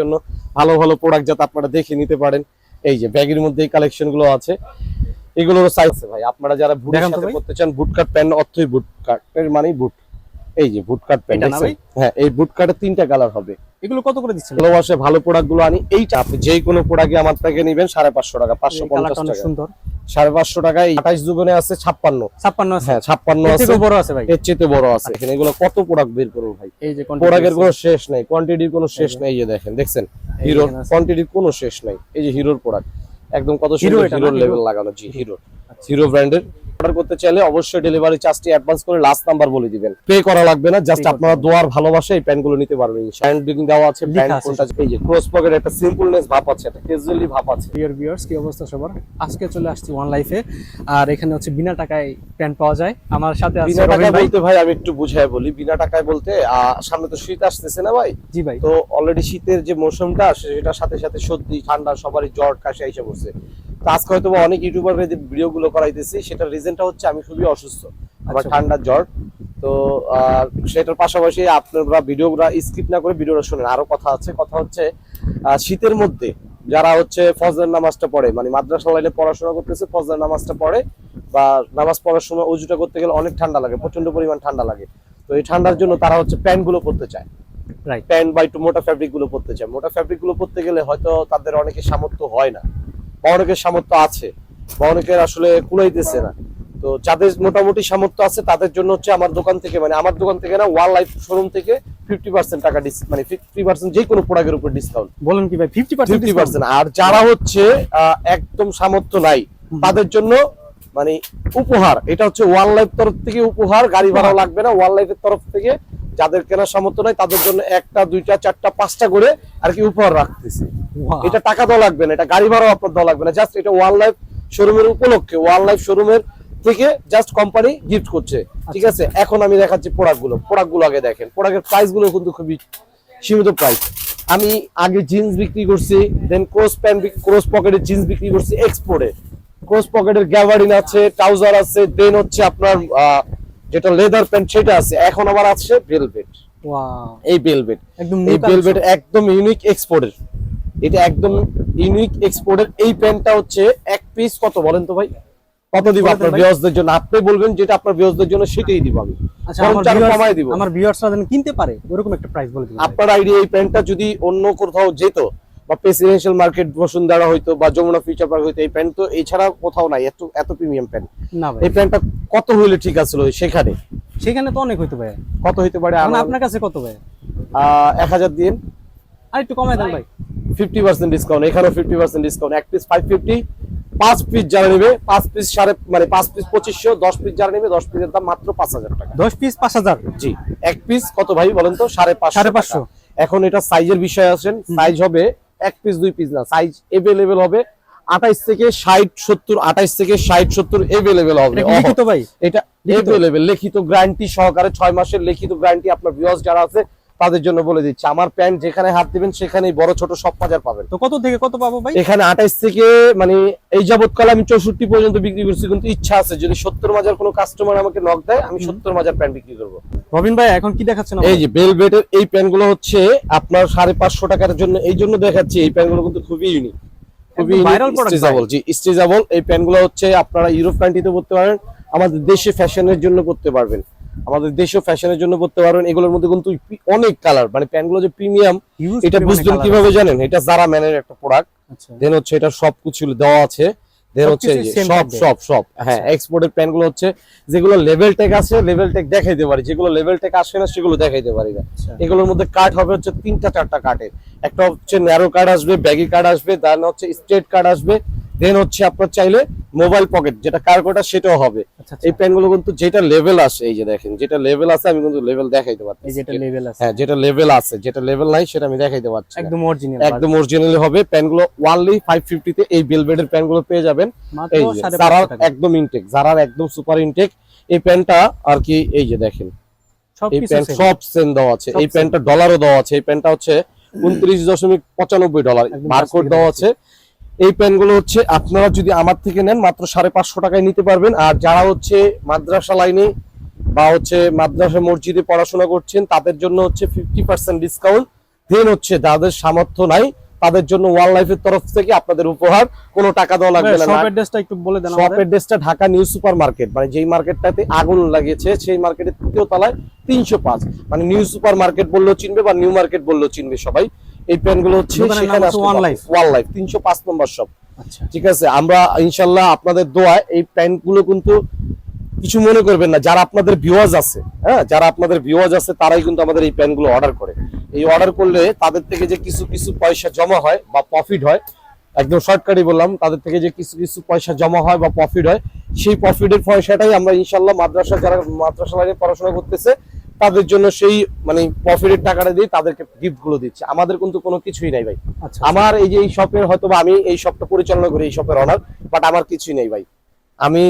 জন্য ভালো ভালো প্রোডাক্ট যাতে আপনারা দেখে নিতে পারেন। এই যে ব্যাগের মধ্যে এই কালেকশনগুলো আছে। এগুলোর সাইজ ভাই। আপনারা যারা বুট সাথে করতে চান বুট কাট প্যান্ট অর্থই বুট কাট মানেই বুট এই যে বুট কাট প্যান্ট হ্যাঁ এই বুট কাটের তিনটা কালার হবে। এগুলো কত করে দিচ্ছেন? ভালোবাসে ভালো প্রোডাক্টগুলো আনি। এইটা আপনি যে কোনো প্রোডাক্টে আমার থেকে নিবেন সাড়ে পাঁচশো টাকা পাঁচশো পঞ্চাশ টাকা। সুন্দর। সাড়ে পাঁচশো টাকায় আঠাইশ দুগুনে আছে ছাপ্পান্ন। ছাপ্পান্ন আছে। হ্যাঁ ছাপ্পান্ন আছে। বড় আছে ভাই। এর চেয়ে বড় আছে। এখানে এগুলো কত প্রোডাক্ট বের করব ভাই? এই যে প্রোডাক্টের কোনো শেষ নাই কোয়ান্টিটির কোনো শেষ। নাই এই যে দেখেন দেখছেন? হিরোর কোয়ান্টিটির কোনো শেষ নাই। এই যে হিরোর প্রোডাক্ট একদম কত হিরো সুন্দর হিরোর হিরো? লেভেল লাগানো জি হিরো হিরো ব্র্যান্ডের অর্ডার করতে চাইলে অবশ্যই ডেলিভারি চার্জটি অ্যাডভান্স করে লাস্ট নাম্বার বলে দিবেন। পে করা লাগবে না জাস্ট আপনারা দোয়ার ভালোবাসা এই প্যান্টগুলো নিতে পারবেন। হ্যান্ড ডিং দেওয়া আছে প্যান্ট আছে কোনটা এই যে ক্রস পকেট একটা সিম্পলনেস ভাব আছে একটা ক্যাজুয়ালি ভাব আছে। ডিয়ার ভিউয়ার্স কি অবস্থা সবার? আজকে চলে আসছি ওয়ান লাইফে আর এখানে হচ্ছে বিনা টাকায় প্যান্ট পাওয়া যায়। আমার সাথে আছে বিনা টাকায় বলতে ভাই আমি একটু বুঝাই বলি। বিনা টাকায় বলতে সামনে তো শীত আসতেছে না ভাই? জি ভাই। তো অলরেডি শীতের যে মৌসুমটা সেটার সাথে সাথে সর্দি ঠান্ডা সবারই জ্বর কাশি এসে পড়ছে। তো আজকে হয়তো অনেক ইউটিউবার যে ভিডিও গুলো করাইতেছি সেটার রিজনটা হচ্ছে আমি খুবই অসুস্থ আমার আচ্ছা। ঠান্ডা জ্বর। তো সেটার পাশাপাশি আপনারা ভিডিওগুলো স্কিপ না করে ভিডিওটা শুনেন। আরও কথা আছে কথা হচ্ছে শীতের মধ্যে যারা হচ্ছে ফজর নামাজটা পড়ে মানে মাদ্রাসা লাইনে পড়াশোনা করতেছে ফজর নামাজটা পড়ে বা নামাজ পড়ার সময় উজুটা করতে গেলে অনেক ঠান্ডা লাগে প্রচণ্ড পরিমাণ ঠান্ডা লাগে। তো এই ঠান্ডার জন্য তারা হচ্ছে প্যান্টগুলো পরতে চায়। প্যান্ট বা একটু মোটা ফ্যাব্রিকগুলো পরতে চায়। মোটা ফ্যাব্রিকগুলো পরতে গেলে হয়তো তাদের অনেকে সামর্থ্য হয় না। অনেকের সামর্থ্য আছে। বা অনেকের আসলে কুলাইতেছে না। তো যাদের মোটামুটি সামর্থ্য আছে তাদের জন্য হচ্ছে আমার দোকান থেকে মানে আমার দোকান থেকে না ওয়াল লাইফ শোরুম থেকে ফিফটি পার্সেন্ট টাকা মানে ফিফটি পার্সেন্ট যে কোনো প্রোডাক্টের উপর ডিসকাউন্ট বলেন কি ভাই ফিফটি ফিফটি পার্সেন্ট আর যারা হচ্ছে একদম সামর্থ্য নাই তাদের জন্য মানে উপহার এটা হচ্ছে ওয়ান লাইফ তরফ থেকে উপহার গাড়ি ভাড়া লাগবে না ওয়ান লাইফের তরফ থেকে যাদের কেনার সামর্থ্য নাই তাদের জন্য একটা দুইটা চারটা পাঁচটা করে আর কি উপহার রাখতেছি। এটা টাকা দেওয়া লাগবে না এটা গাড়ি ভাড়াও আপনার দেওয়া লাগবে না। জাস্ট এটা ওয়ান লাইফ শোরুমের উপলক্ষে ওয়ান লাইফ শোরুমের থেকে জাস্ট কোম্পানি গিফট করছে। ঠিক আছে? এখন আমি দেখাচ্ছি প্রোডাক্টগুলো প্রোডাক্টগুলো আগে দেখেন। প্রোডাক্টের প্রাইসগুলো কিন্তু খুবই সীমিত প্রাইস আমি আগে জিন্স বিক্রি করছি দেন ক্রস প্যান্ট ক্রস পকেটের জিন্স বিক্রি করছি এক্সপোর্টে ক্রস পকেটের গ্যাভারিন আছে ট্রাউজার আছে দেন হচ্ছে আপনার আহ, যেটা লেদার প্যান্ট সেটা আছে। এখন আবার আছে ভেলভেট ওয়াও এই ভেলভেট একদম এই ভেলভেট একদম ইউনিক এক্সপোর্টের এটা একদম ইউনিক এক্সপোর্টের এই প্যান্টটা হচ্ছে এক পিস কত বলেন তো ভাই? কত দিব আপনার ভাই। বিয়সদের জন্য? আপনি বলবেন যেটা আপনার বিয়সদের জন্য সেটাই দিব আমি। আচ্ছা কমায় দিব। আমার ভিউয়ার্সরা যেন কিনতে পারে ওরকম একটা প্রাইস বলে দিন আপনার আইডিয়া এই প্যান্টটা যদি অন্য কোথাও যেত বা প্রেসিডেন্সিয়াল মার্কেট বসুন্ধরা হইতো বা যমুনা ফিউচার পার্ক হইতো এই প্যান্ট তো এছাড়া কোথাও নাই এত এত প্রিমিয়াম প্যান্ট না ভাই। এই প্যান্টটা কত হইলে ঠিক আছিল সেখানে? সেখানে তো অনেক হইতো ভাই। কত হইতে পারে এখন আপনার কাছে কত ভাই? এক হাজার দিন আর একটু কমায় দেন ভাই। ফিফটি পার্সেন্ট ডিসকাউন্ট এখানেও ফিফটি পার্সেন্ট ডিসকাউন্ট এক পিস ফাইভ ফিফটি পাঁচ পিস যারা নেবে পাঁচ পিস সাড়ে মানে পাঁচ পিস পঁচিশশো দশ পিস যারা নেবে দশ পিসের দাম মাত্র পাঁচ হাজার টাকা। দশ পিস পাঁচ হাজার? জি এক পিস কত ভাই বলেন তো? সাড়ে পাঁচশো সাড়ে পাঁচশো। এখন এটা সাইজের বিষয় আছেন সাইজ হবে এক পিস দুই পিস না সাইজ এভেলেবেল হবে আঠাইশ থেকে ষাট সত্তর আঠাইশ থেকে ষাট সত্তর এভেলেবেল হবে। লিখিত ভাই। এটা এভেলেবেল লিখিত গ্যারান্টি সহকারে ছয় মাসের লিখিত গ্যারান্টি আপনার ভিউয়ার্স যারা আছে তাদের জন্য বলে দিচ্ছি। আমার প্যান্ট যেখানে হাত দিবেন সেখানেই বড় ছোট সব বাজার পাবেন। তো কত থেকে কত পাবো ভাই? এখানে আঠাইশ থেকে মানে এই যাবৎকালে আমি চৌষট্টি পর্যন্ত বিক্রি করছি কিন্তু ইচ্ছা আছে যদি সত্তর মাজার কোনো কাস্টমার আমাকে নক দেয় আমি সত্তর মাজার প্যান্ট বিক্রি করব। রবিন ভাই এখন কি দেখাচ্ছেন এই যে বেলভেটের এই প্যান্টগুলো হচ্ছে আপনার সাড়ে পাঁচশো টাকার জন্য এই জন্য দেখাচ্ছি এই প্যান্টগুলো কিন্তু খুবই ইউনিক খুবই একদম viral product স্ট্রেচেবল জি স্ট্রেচেবল এই প্যান্টগুলো হচ্ছে আপনারা ইউরোপ কান্ট্রিতে পড়তে পারেন আমাদের দেশে ফ্যাশনের জন্য পারবেন আমাদের দেশীয় ফ্যাশনের জন্য পারবেন এগুলোর মধ্যে কিন্তু অনেক কালার মানে প্যান্টগুলো যে প্রিমিয়াম এটা বুঝবেন কীভাবে জানেন? এটা জারা ম্যানের একটা প্রোডাক্ট আচ্ছা। দেন হচ্ছে এটা সব কিছু দেওয়া আছে দেন হচ্ছে সব সব সব। হ্যাঁ এক্সপোর্টের প্যান্টগুলো হচ্ছে যেগুলো লেভেল টেক আছে লেভেল টেক দেখাইতে পারি। যেগুলো লেভেল টেক আসে না সেগুলো দেখাইতে পারি না। আচ্ছা। এগুলোর মধ্যে কাট হবে হচ্ছে তিনটা চারটা কাটের একটা হচ্ছে ন্যারো কার্ড আসবে ব্যাগি কার্ড আসবে দেন হচ্ছে স্ট্রেট কার্ড আসবে। দেন হচ্ছে আপনার চাইলে মোবাইল পকেট যেটা কার্গোটা সেটাও হবে। আচ্ছা এই প্যান্টগুলো কিন্তু যেটা লেভেল আসে এই যে দেখেন যেটা লেভেল আছে আমি কিন্তু লেভেল দেখাইতে পারছি এই যেটা লেভেল আছে হ্যাঁ যেটা লেভেল আছে যেটা লেভেল নাই সেটা আমি দেখাইতে পারছি একদম অরিজিনাল একদম অরিজিনালি হবে। প্যান্টগুলো ওয়ানলি ফাইভ ফিফটিতে এই বেলভেটের প্যান্টগুলো পেয়ে যাবেন। এই যে সাড়ে জারার পাঁচশো টাকা। একদম ইনটেক জারার একদম সুপার ইনটেক এই প্যান্টটা আর কি এই যে দেখেন এই প্যান্ট সব সেন দেওয়া আছে। এই প্যান্টটা ডলারও দেওয়া আছে। এই প্যান্টটা হচ্ছে উনত্রিশ দশমিক পঁচানব্বই ডলার বারকোড দেওয়া আছে। এই প্যান্টগুলো হচ্ছে আপনারা যদি আমার থেকে নেন মাত্র সাড়ে পাঁচশো টাকায় নিতে পারবেন। আর যারা হচ্ছে মাদ্রাসা লাইনে বা হচ্ছে মাদ্রাসা মসজিদে পড়াশোনা করছেন তাদের জন্য হচ্ছে ফিফটি পার্সেন্ট ডিসকাউন্ট দেন হচ্ছে যাদের সামর্থ্য নাই তাদের জন্য ওয়ান লাইফের তরফ থেকে আপনাদের উপহার। কোনো টাকা দেওয়া লাগবে না। শপ অ্যাড্রেসটা একটু বলে দেন শপ আমাদের। অ্যাড্রেসটা ঢাকা নিউ সুপার মার্কেট। মানে যেই মার্কেটটাতে আগুন লাগিয়েছে সেই মার্কেটের তৃতীয় তলায় তিনশো পাঁচ। মানে নিউ সুপার মার্কেট বললেও চিনবে বা নিউ মার্কেট বললেও চিনবে সবাই। এই প্যান্টগুলো হচ্ছে ওয়ান লাইফ তিনশো পাঁচ নম্বর শপ আচ্ছা। ঠিক আছে আমরা ইনশাল্লাহ আপনাদের দোয়ায় এই প্যান্টগুলো কিন্তু কিছু মনে করবেন না যারা আপনাদের ভিউয়ার্স আছে হ্যাঁ যারা আপনাদের ভিউয়ার্স আছে তারাই কিন্তু আমাদের এই প্যান্টগুলো অর্ডার করে। এই অর্ডার করলে তাদের থেকে যে কিছু কিছু পয়সা জমা হয় বা প্রফিট হয় একদম শর্টকাটই বললাম তাদের থেকে যে কিছু কিছু পয়সা জমা হয় বা প্রফিট হয় সেই প্রফিটের পয়সাটাই আমরা ইনশাল্লাহ মাদ্রাসা যারা মাদ্রাসা লাইনে পড়াশোনা করতেছে তাদের জন্য সেই মানে প্রফিটের টাকাটা দিয়ে তাদেরকে গিফটগুলো দিচ্ছে। আমাদের কিন্তু কোনো কিছুই নাই ভাই। আচ্ছা আমার এই যে এই শপের হয়তো আমি এই শপটা পরিচালনা করি এই শপের অনার বাট আমার কিছুই নেই ভাই। আমি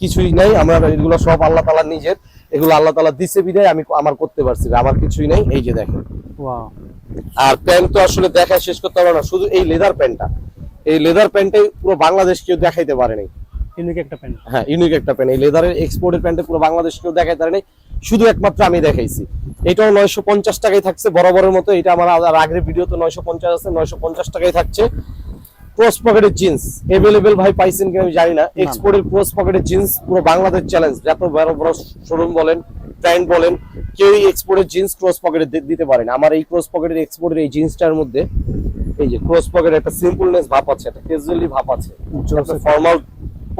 কিছুই নাই। আমার এগুলো সব আল্লাহ তালা নিজের। এগুলো আল্লাহ তালা দিছে বিদায় আমি আমার করতে পারছি। আমার কিছুই নাই। এই যে দেখেন। আর প্যান্ট তো আসলে দেখা শেষ করতে পারব না। শুধু এই লেদার প্যান্টটা। এই লেদার প্যান্টে পুরো বাংলাদেশ কেউ দেখাইতে পারেনি ইউনিক একটা প্যান্ট। হ্যাঁ ইউনিক একটা প্যান্ট। এই লেদারের এক্সপোর্টের প্যান্টে পুরো বাংলাদেশ কেউ দেখাইতে পারেনি শুধু একমাত্র আমি দেখাইছি। এটাও নয়শো পঞ্চাশ টাকায় থাকছে বরাবরের মতো। এটা আমার আগের ভিডিওতে নয়শো পঞ্চাশ আছে নয়শো পঞ্চাশ টাকায় থাকছে। ক্রস পকেটের জিন্স এভেলেবেল ভাই পাইছেন কিনা আমি জানি না। এক্সপোর্টের ক্রস পকেটের জিন্স পুরো বাংলাদেশ চ্যালেঞ্জ যত বড় বড় শোরুম বলেন ব্র্যান্ড বলেন কেউই এক্সপোর্টের জিন্স ক্রস পকেটে দিতে পারে না। আমার এই ক্রস পকেটের এক্সপোর্টের এই জিন্সটার মধ্যে এই যে ক্রস পকেট একটা সিম্পলনেস ভাব আছে একটা ক্যাজুয়ালি ভাব আছে। ফর্মাল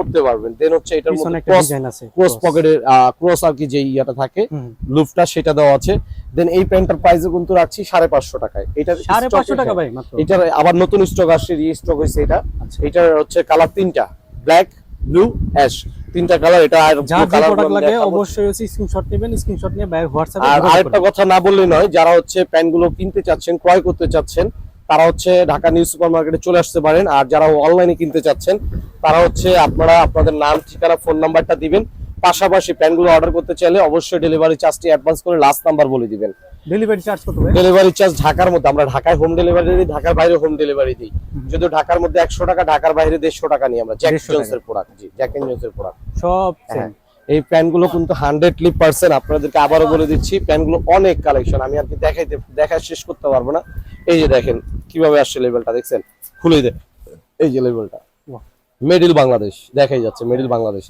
করতে পারবেন। দেন হচ্ছে এটার মধ্যে ক্রস ডিজাইন আছে ক্রস পকেটের ক্রস আর কি যে ইয়াটা থাকে। লুফটা সেটা দেওয়া আছে। দেন এই প্যান্টটার প্রাইসও কিন্তু রাখছি সাড়ে পাঁচশো টাকায়। এটা সাড়ে পাঁচশো টাকা ভাই মাত্র। এটার আবার নতুন স্টক আসছে রিস্টক হয়েছে এটা। আচ্ছা। এটার হচ্ছে কালার তিনটা ব্ল্যাক ব্লু অ্যাশ তিনটা কালার এটা আর প্রোডাক্ট লাগে অবশ্যই হচ্ছে স্ক্রিনশট নেবেন স্ক্রিনশট নিয়ে আর হোয়াটসঅ্যাপে আরেকটা কথা না বললে নয় যারা হচ্ছে প্যান্টগুলো কিনতে চাচ্ছেন ক্রয় করতে চাচ্ছেন তারা হচ্ছে ঢাকা নিউ সুপার মার্কেটে চলে আসতে পারেন। আর যারা অনলাইনে কিনতে চাচ্ছেন তারা হচ্ছে আপনারা আপনাদের নাম ঠিকানা ফোন নাম্বারটা দিবেন। পাশাপাশি প্যান্টগুলো অর্ডার করতে চাইলে অবশ্যই ডেলিভারি চার্জটি অ্যাডভান্স করে লাস্ট নাম্বার বলে দিবেন। ডেলিভারি চার্জ কত ডেলিভারি চার্জ ঢাকার মধ্যে আমরা ঢাকায় হোম ডেলিভারি দিই ঢাকার বাইরে হোম ডেলিভারি দিই। যদিও ঢাকার মধ্যে একশো টাকা ঢাকার বাইরে দেড়শো টাকা নিই আমরা। জ্যাক 150 জোন্সের প্রোডাক্ট জি জ্যাক জোন্সের প্রোডাক্ট সব এই প্যান্টগুলো কিন্তু হান্ড্রেডলি পার্সেন্ট আপনাদেরকে আবারও বলে দিচ্ছি প্যান্টগুলো অনেক কালেকশন আমি আপনি দেখাইতে দেখা শেষ করতে পারব না। এই যে দেখেন কীভাবে আসছে লেভেলটা দেখছেন? খুলে দে। এই যে লেভেলটা। মিডিল বাংলাদেশ দেখাই যাচ্ছে মিডিল বাংলাদেশ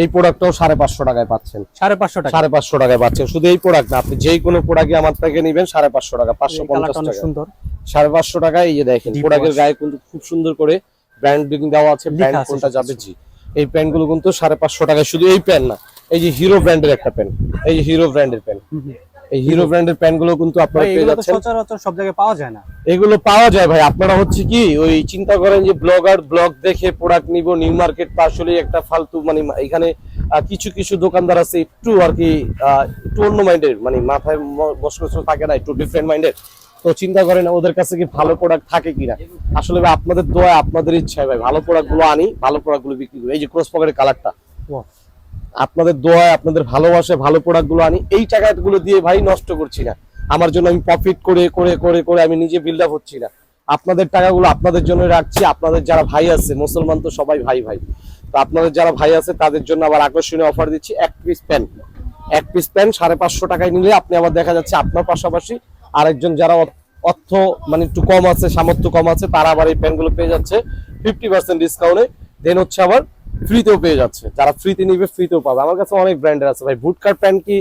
এই প্রোডাক্টটাও সাড়ে পাঁচশো টাকায় পাচ্ছেন। সাড়ে পাঁচশো টাকা। সাড়ে পাঁচশো টাকায় পাচ্ছেন। শুধু এই প্রোডাক্ট না আপনি যেই কোনো প্রোডাক্টই আমার থেকে নেবেন সাড়ে পাঁচশো টাকা পাঁচশো পঞ্চাশ টাকা। সুন্দর। সাড়ে পাঁচশো টাকায় এই যে দেখেন প্রোডাক্টের গায়ে কিন্তু খুব সুন্দর করে ব্র্যান্ডিং দেওয়া আছে ব্র্যান্ড কোনটা যাবে জি। এই প্যান্টগুলো কিন্তু সাড়ে পাঁচশো টাকায়। শুধু এই প্যান্ট না এই যে হিরো ব্র্যান্ডের একটা প্যান্ট এই যে হিরো ব্র্যান্ডের প্যান্ট। এই হিরো ব্র্যান্ডের প্যান্টগুলো কিন্তু আপনারা পেয়ে যাচ্ছেন। সচরাচর সব জায়গায় পাওয়া যায় না। এগুলো পাওয়া যায় ভাই আপনারা হচ্ছে কি ওই চিন্তা করেন যে ব্লগার ব্লগ দেখে প্রোডাক্ট নিব নিউ মার্কেট আসলে একটা ফালতু মানে এখানে কিছু কিছু দোকানদার আছে একটু আর কি একটু অন্য মাইন্ডের মানে মাথায় বসে থাকে না একটু ডিফারেন্ট মাইন্ডের তো চিন্তা করেন ওদের কাছে কি ভালো প্রোডাক্ট থাকে কিনা। আসলে ভাই আপনাদের দোয়া আপনাদের ইচ্ছায় ভাই ভালো প্রোডাক্টগুলো আনি ভালো প্রোডাক্টগুলো বিক্রি করি। এই যে ক্রস পকেটের কালারটা আপনাদের দোয়ায় আপনাদের ভালোবাসে ভালো প্রোডাক্টগুলো আনি এই টাকাগুলো দিয়ে ভাই নষ্ট করছি না। আমার জন্য আমি প্রফিট করে করে করে করে আমি নিজে বিল্ড আপ হচ্ছি না। আপনাদের টাকাগুলো আপনাদের জন্য রাখছি আপনাদের যারা ভাই আছে মুসলমান তো সবাই ভাই ভাই। তো আপনাদের যারা ভাই আছে তাদের জন্য আবার আকর্ষণীয় অফার দিচ্ছি এক পিস প্যান্ট এক পিস প্যান্ট সাড়ে পাঁচশো টাকায় নিলে আপনি আবার দেখা যাচ্ছে আপনার পাশাপাশি আরেকজন যারা অর্থ মানে একটু কম আছে সামর্থ্য কম আছে তারা আবার এই প্যান্টগুলো পেয়ে যাচ্ছে। ফিফটি পার্সেন্ট ডিসকাউন্টে দেন হচ্ছে আবার ফ্রিতেও পেয়ে যাচ্ছে। যারা ফ্রিতে নিবে ফ্রিতেও পাবে। আমার কাছে অনেক ব্র্যান্ডের আছে ভাই। বুটকার প্যান্ট কি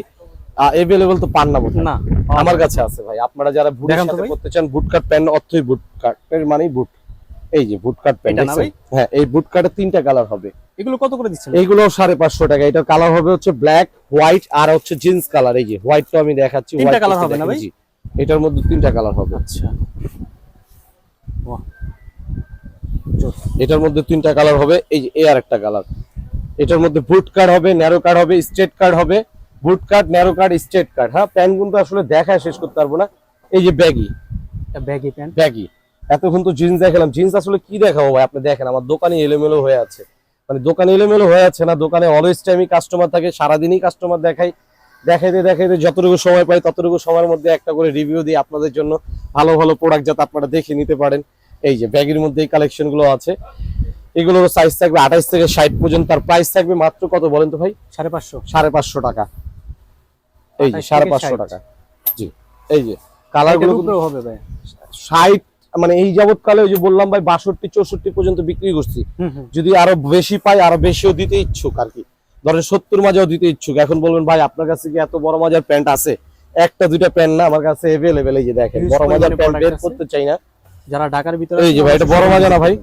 এভেলেবল তো পান না। না। আমার কাছে আছে ভাই। আপনারা যারা বুটের দেখান সাথে করতে চান বুট কাট প্যান্ট অর্থই বুট কাট এর মানেই বুট এই যে বুট কাট প্যান্ট? হ্যাঁ এই বুট কাটের তিনটা কালার হবে। এগুলো কত করে দিচ্ছেন? এইগুলো সাড়ে পাঁচশো টাকা। এটার কালার হবে হচ্ছে ব্ল্যাক হোয়াইট আর হচ্ছে জিন্স কালার এই যে হোয়াইট তো আমি দেখাচ্ছি তিনটা white colour টা হবে না ভাই? এটার মধ্যে তিনটা কালার হবে। আচ্ছা। এটার মধ্যে তিনটা কালার হবে এই যে এ আর একটা কালার এটার মধ্যে বুট কার্ড হবে ন্যারো কার্ড হবে স্ট্রেট কার্ড হবে। Boot cut narrow cut straight cut হ্যাঁ প্যান্ট কিন্তু আসলে দেখায় শেষ করতে পারব না। এই যে ব্যাগি এটা ব্যাগি প্যান্ট ব্যাগি এতক্ষণ তো জিন্স দেখালাম। জিন্স আসলে কি দেখাবো ভাই? আপনি দেখেন আমার দোকানে এলোমেলো হয়ে আছে। মানে দোকানে এলোমেলো হয়ে আছে না দোকানে অলওয়েজ টাইমই কাস্টমার থাকে সারাদিনই কাস্টমার দেখাই দেখাইতে দেখাইতে যতটুকু সময় পাই ততটুকু সময়ের মধ্যে একটা করে রিভিউ দিই আপনাদের জন্য ভালো ভালো প্রোডাক্ট যাতে আপনারা দেখে নিতে পারেন। এই যে ব্যাগের মধ্যে এই কালেকশনগুলো আছে। এগুলোর সাইজ থাকবে আঠাইশ থেকে ষাট পর্যন্ত তার প্রাইস থাকবে মাত্র কত বলেন তো ভাই? সাড়ে পাঁচশো। সাড়ে পাঁচশো টাকা। এই যে সাড়ে পাঁচশো টাকা। জি এই যে কালারগুলো হবে ভাই। ষাট মানে এই যাবৎকালে ওই যে বললাম ভাই বাষট্টি চৌষট্টি পর্যন্ত বিক্রি করছি। যদি আরও বেশি পাই আরও বেশিও দিতে ইচ্ছুক আর কি। ধরেন সত্তর মাজাও দিতে ইচ্ছুক। এখন বলবেন ভাই আপনার কাছে কি এত বড় মাজার প্যান্ট আছে? একটা দুইটা প্যান্ট না আমার কাছে এভেলেবেল এই যে দেখেন বড় মাজার প্যান্ট বের করতে চাই না। যারা ঢাকার ভিতরে এই যে ভাই, এটা বড় মাজা না ভাই?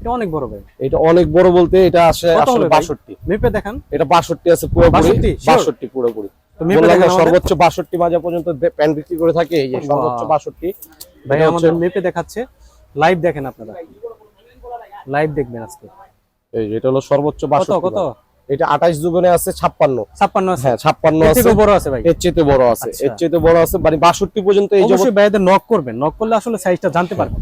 এটা অনেক বড় ভাই। এটা অনেক বড় বলতে এটা আসলে হবে ভাই? বাষট্টি। মেপে দেখান। এটা বাষট্টি আছে পুরোপুরি। 62? পুরোপুরি। তো মেপে বললাম দেখান না, আমাদের। সর্বোচ্চ বাষট্টি মাজা পর্যন্ত প্যান্ট বিক্রি করে থাকে এই যে সর্বোচ্চ Wow. বাষট্টি। ভাই আমাদের মেপে দেখাচ্ছে। লাইভ দেখেন আপনারা। লাইভ দেখবেন আজকে। এই এটা হলো সর্বোচ্চ কত কত? মাজা। এটা আঠাশ যুগনে আছে ছাপ্পান্ন। ছাপ্পান্ন হ্যাঁ ছাপ্পান্ন আছে। বড় আছে ভাই। এর চেয়ে বড় আছে। আচ্ছা। এর চেয়ে বড় আছে মানে বাষট্টি পর্যন্ত এই নক করবেন। নক করলে আসলে সাইজটা জানতে পারবেন।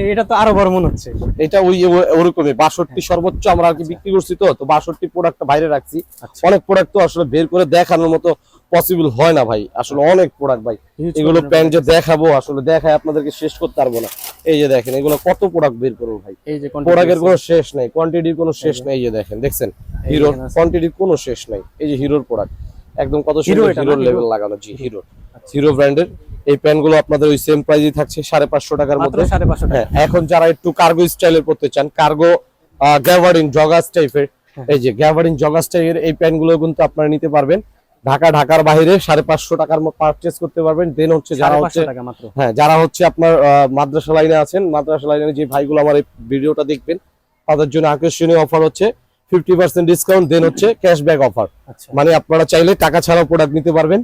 এটা তো আরও বড় মনে হচ্ছে। এটা ওই ওরকমই বাষট্টি সর্বোচ্চ আমরা আর কি বিক্রি করছি তো তো বাষট্টি প্রোডাক্টটা বাইরে রাখছি। আচ্ছা। অনেক প্রোডাক্ট তো আসলে বের করে দেখানোর মতো পসিবল হয় না ভাই। আসলে অনেক প্রোডাক্ট ভাই। এগুলো প্যান্ট যে দেখাবো আসলে দেখায় আপনাদেরকে শেষ করতে পারব না। এই যে দেখেন এগুলো কত প্রোডাক্ট বের করব ভাই? এই যে প্রোডাক্টের কোনো শেষ নাই কোয়ান্টিটির কোনো শেষ নাই এই যে দেখেন দেখছেন? হিরোর কোয়ান্টিটির কোনো শেষ নাই। এই যে হিরোর প্রোডাক্ট একদম কত সুন্দর হিরোর লেভেল লাগানো জি হিরো হিরো ব্র্যান্ডের এই প্যান্টগুলো আপনাদের ওই সেম প্রাইসই থাকছে সাড়ে পাঁচশো টাকার মধ্যে। হ্যাঁ এখন যারা একটু কার্গো স্টাইলের পড়তে চান কার্গো গ্যাভারিন জগাস টাইপের। এই যে গ্যাভারিন জগাস টাইপের এই প্যান্টগুলো কিন্তু আপনারা নিতে পারবেন। ঢাকা ঢাকার বাইরে সাড়ে পাঁচশো টাকার পারচেস করতে পারবেন। দেন হচ্ছে যারা হচ্ছে হ্যাঁ যারা হচ্ছে আপনার মাদ্রাসা লাইনে আছেন মাদ্রাসা লাইনে যে ভাইগুলো আমার এই ভিডিওটা দেখবেন তাদের জন্য আকর্ষণীয় অফার হচ্ছে ফিফটি পার্সেন্ট ডিসকাউন্ট দেন হচ্ছে ক্যাশব্যাক অফার আচ্ছা। মানে আপনারা চাইলে টাকা ছাড়াও প্রোডাক্ট নিতে পারবেন।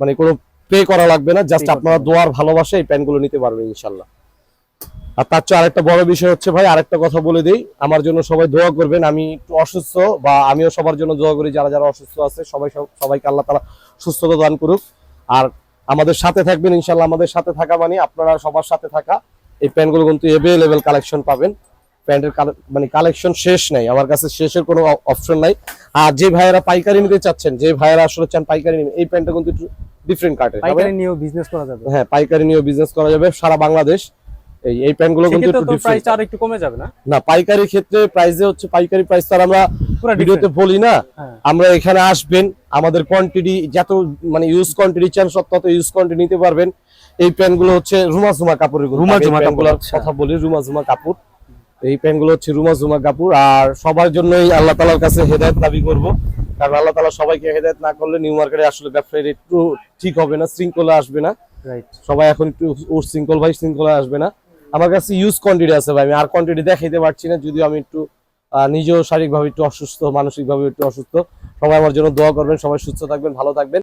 মানে কোনো পে করা লাগবে না জাস্ট আপনারা দোয়ার ভালোবাসা এই প্যান্টগুলো নিতে পারবেন ইনশাল্লাহ। আর তার চেয়ে আরেকটা বড় বিষয় হচ্ছে ভাই আরেকটা কথা বলে দেই আমার জন্য সবাই দোয়া করবেন আমি একটু অসুস্থ বা আমিও সবার জন্য দোয়া করি যারা যারা অসুস্থ আছে সবাই সব- সবাইকে আল্লাহ তালা সুস্থতা দান করুক। আর আমাদের সাথে থাকবেন ইনশাল্লাহ আমাদের সাথে থাকা মানে আপনারা সবার সাথে থাকা এই প্যান্টগুলো কিন্তু এভেলেবেল কালেকশন পাবেন। প্যান্টের মানে কালেকশন শেষ নাই। আমার কাছে শেষের কোনো অপশন নাই। আর যে ভাইয়েরা পাইকারি নিতে চাচ্ছেন যে ভাইয়েরা আসলে চান পাইকারি নিবে এই প্যান্টটা কিন্তু একটু ডিফারেন্ট কাটের পাইকারি নিয়েও বিজনেস করা যাবে। হ্যাঁ পাইকারি নিয়েও বিজনেস করা যাবে। সারা বাংলাদেশ এই এই প্যান্টগুলো কিন্তু একটু ডিফারেন্ট আর একটু কমে যাবে না? না পাইকারি ক্ষেত্রে প্রাইসে হচ্ছে পাইকারি প্রাইস তো আমরা পুরো ভিডিওতে বলি না। হ্যাঁ। আমরা এখানে আসবেন আমাদের কোয়ান্টিটি যত মানে ইউজ কোয়ান্টিটি চান সব তত ইউজ কোয়ান্টিটি নিতে পারবেন। এই প্যান্টগুলো হচ্ছে রুমা ঝুমা কাপড়েরগুলো। রুমা এই কাপড়, আচ্ছা। কথা বলি রুমা ঝুমা কাপড় এই প্যান্টগুলো হচ্ছে রুমা ঝুমা কাপড় আর সবার জন্যই আল্লাহ তালার কাছে হেদায়ত দাবি করব। কারণ আল্লাহ তালা সবাইকে হেদায়ত না করলে নিউ মার্কেটে আসলে ব্যবসায়ীর একটু ঠিক হবে না শৃঙ্খলা আসবে না। রাইট সবাই এখন একটু শৃঙ্খল ভাই শৃঙ্খলা আসবে না। আমার কাছে ইউজ কোয়ান্টিটি আছে ভাই আমি আর কোয়ান্টিটি দেখাইতে পারছি না যদিও আমি একটু নিজেও শারীরিকভাবে একটু অসুস্থ মানসিকভাবে একটু অসুস্থ। সবাই আমার জন্য দোয়া করবেন সবাই সুস্থ থাকবেন ভালো থাকবেন।